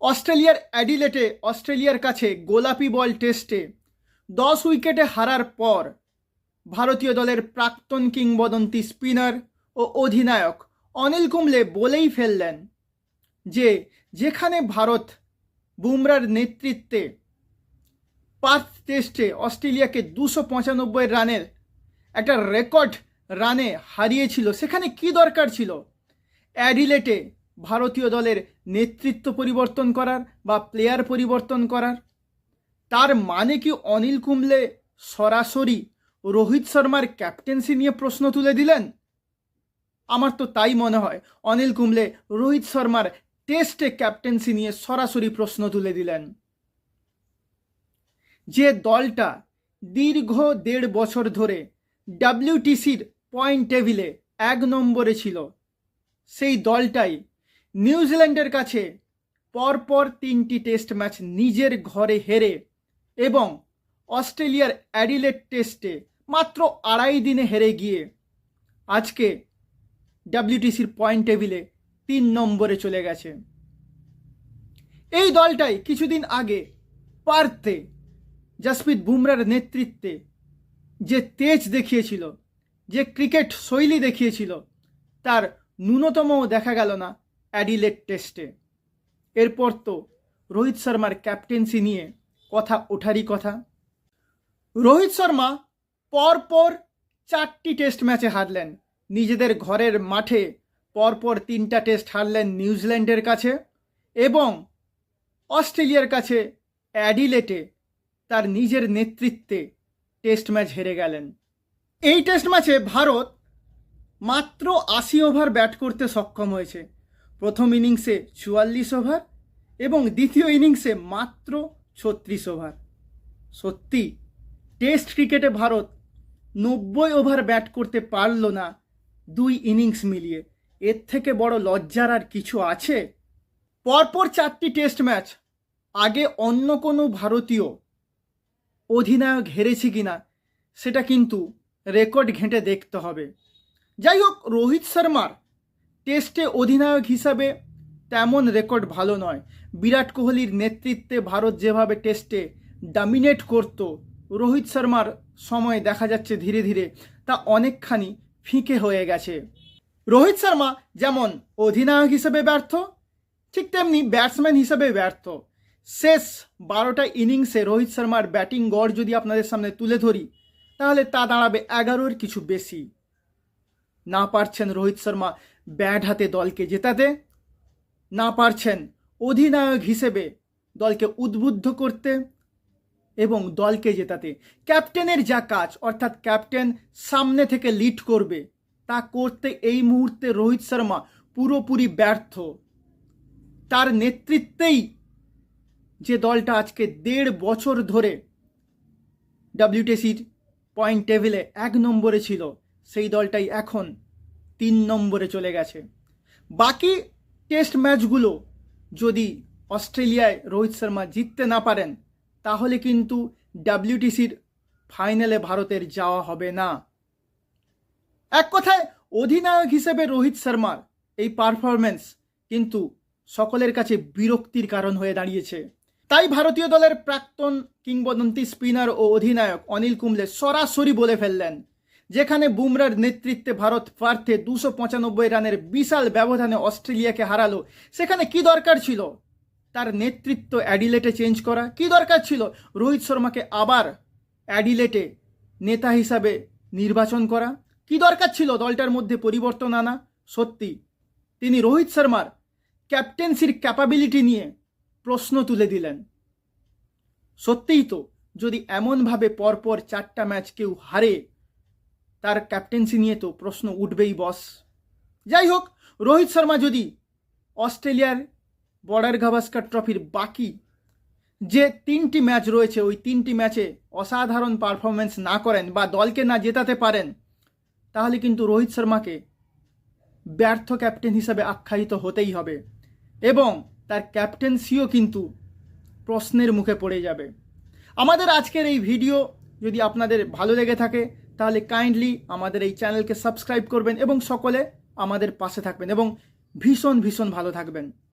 অস্ট্রেলিয়ার অ্যাডিলেটে অস্ট্রেলিয়ার কাছে গোলাপি বল টেস্টে দশ উইকেটে হারার পর ভারতীয় দলের প্রাক্তন কিংবদন্তি স্পিনার ও অধিনায়ক অনিল কুম্বলে বলেই ফেললেন যে যেখানে ভারত বুমরার নেতৃত্বে পার্থ টেস্টে অস্ট্রেলিয়াকে দুশো পঁচানব্বই রানের একটা রেকর্ড রানে হারিয়েছিল, সেখানে কি দরকার ছিল? অ্যাডিলেটে ভারতীয় দলের নেতৃত্ব পরিবর্তন করার বা প্লেয়ার পরিবর্তন করার। তার মানে কি অনিল কুম্বলে সরাসরি রোহিত শর্মার ক্যাপ্টেন্সি নিয়ে প্রশ্ন তুলে দিলেন? আমার তো তাই মনে হয় অনিল কুম্বলে রোহিত শর্মার টেস্টে ক্যাপ্টেন্সি নিয়ে সরাসরি প্রশ্ন তুলে দিলেন। যে দলটা দীর্ঘ দেড় বছর ধরে ডাব্লিউটিসির পয়েন্ট টেবিলে এক নম্বরে ছিল, সেই দলটাই নিউজিল্যান্ডের কাছে পরপর তিনটি টেস্ট ম্যাচ নিজের ঘরে হেরে এবং অস্ট্রেলিয়ার অ্যাডিলেট টেস্টে মাত্র আড়াই দিনে হেরে গিয়ে আজকে ডাব্লিউটিসির পয়েন্ট টেবিলে তিন নম্বরে চলে গেছে। এই দলটাই কিছুদিন আগে পার্থে জাসপ্রীত বুমরার নেতৃত্বে যে তেজ দেখিয়েছিল, যে ক্রিকেট শৈলী দেখিয়েছিল, তার ন্যূনতমও দেখা গেল না। অ্যাডিলেট টেস্টে। এরপর তো রোহিত শর্মার ক্যাপ্টেন্সি নিয়ে কথা ওঠারই কথা। রোহিত শর্মা পরপর চারটি টেস্ট ম্যাচে হারলেন। নিজেদের ঘরের মাঠে পরপর তিনটা টেস্ট হারলেন নিউজিল্যান্ডের কাছে এবং অস্ট্রেলিয়ার কাছে অ্যাডিলেটে তার নিজের নেতৃত্বে টেস্ট ম্যাচ হেরে গেলেন। এই টেস্ট ম্যাচে ভারত মাত্র আশি ওভার ব্যাট করতে সক্ষম হয়েছে। প্রথম ইনিংসে চুয়াল্লিশ ওভার এবং দ্বিতীয় ইনিংসে মাত্র ছত্রিশ ওভার। সত্যি, টেস্ট ক্রিকেটে ভারত নব্বই ওভার ব্যাট করতে পারল না দুই ইনিংস মিলিয়ে। এর থেকে বড় লজ্জার আর কিছু আছে? পরপর চারটি টেস্ট ম্যাচ, আগে অন্য কোনো ভারতীয় অধিনায়ক হেরেছে কিনা সেটা কিন্তু রেকর্ড ঘেঁটে দেখতে হবে। যাই হোক, রোহিত শর্মার টেস্টে অধিনায়ক হিসাবে তেমন রেকর্ড ভালো নয়। বিরাট কোহলির নেতৃত্বে ভারত যেভাবে টেস্টে ডমিনেট করত, রোহিত শর্মার সময় দেখা যাচ্ছে ধীরে ধীরে তা অনেকখানি ফিকে হয়ে গেছে। রোহিত শর্মা যেমন অধিনায়ক হিসেবে ব্যর্থ, ঠিক তেমনি ব্যাটসম্যান হিসেবে ব্যর্থ। শেষ বারোটা ইনিংসে রোহিত শর্মার ব্যাটিং গড় যদি আপনাদের সামনে তুলে ধরি, তাহলে তা দাঁড়াবে এগারোর কিছু বেশি। না পারছেন রোহিত শর্মা ব্যাট হাতে দলকে জেতাতে না পারছেন অধিনায়ক হিসেবে দলকে উদ্বুদ্ধ করতে এবং দলকে জেতাতে। ক্যাপ্টেনের যা কাজ, অর্থাৎ ক্যাপ্টেন সামনে থেকে লিড করবে, তা করতে এই মুহূর্তে রোহিত শর্মা পুরোপুরি ব্যর্থ। তার নেতৃত্বেই যে দলটা আজকে দেড় বছর ধরে ডাব্লিউটিসির পয়েন্ট টেবিলে এক নম্বরে ছিল, সেই দলটাই এখন তিন নম্বরে চলে গেছে। বাকি টেস্ট ম্যাচগুলো যদি অস্ট্রেলিয়ায় রোহিত শর্মা জিততে না পারেন, তাহলে কিন্তু ডাব্লিউটিসির ফাইনালে ভারতের যাওয়া হবে না। এক কথায়, অধিনায়ক হিসেবে রোহিত শর্মার এই পারফরমেন্স কিন্তু সকলের কাছে বিরক্তির কারণ হয়ে দাঁড়িয়েছে। তাই ভারতীয় দলের প্রাক্তন কিংবদন্তি স্পিনার ও অধিনায়ক অনিল কুম্বলে সরাসরি বলে ফেললেন যেখানে বুমরার নেতৃত্বে ভারত পার্থে দুশো পঁচানব্বই রানের বিশাল ব্যবধানে অস্ট্রেলিয়াকে হারালো। সেখানে কি দরকার ছিল? তার নেতৃত্ব অ্যাডিলেটে চেঞ্জ করা। কি দরকার ছিল? রোহিত শর্মাকে আবার অ্যাডিলেটে নেতা হিসাবে নির্বাচন করা। কি দরকার ছিল দলটার মধ্যে পরিবর্তন আনা? সত্যি, তিনি রোহিত শর্মার ক্যাপ্টেন্সির ক্যাপাবিলিটি নিয়ে প্রশ্ন তুলে দিলেন। সত্যিই তো, যদি এমনভাবে পরপর চারটা ম্যাচ কেউ হারে তার ক্যাপ্টেন্সি নিয়ে তো প্রশ্ন উঠবেই বস যাই হোক, রোহিত শর্মা যদি অস্ট্রেলিয়ার বর্ডার গাভাস্কার ট্রফির বাকি যে তিনটি ম্যাচ রয়েছে, ওই তিনটি ম্যাচে অসাধারণ পারফরমেন্স না করেন বা দলকে না জেতাতে পারেন, তাহলে কিন্তু রোহিত শর্মাকে ব্যর্থ ক্যাপ্টেন হিসাবে আখ্যায়িত হতেই হবে এবং তার ক্যাপ্টেন্সিও কিন্তু প্রশ্নের মুখে পড়ে যাবে। আমাদের আজকের এই ভিডিও যদি আপনাদের ভালো লেগে থাকে তাহলে কাইন্ডলি আমাদের এই চ্যানেলকে সাবস্ক্রাইব করবেন এবং সকলে আমাদের পাশে থাকবেন এবং ভীষণ ভীষণ ভালো থাকবেন।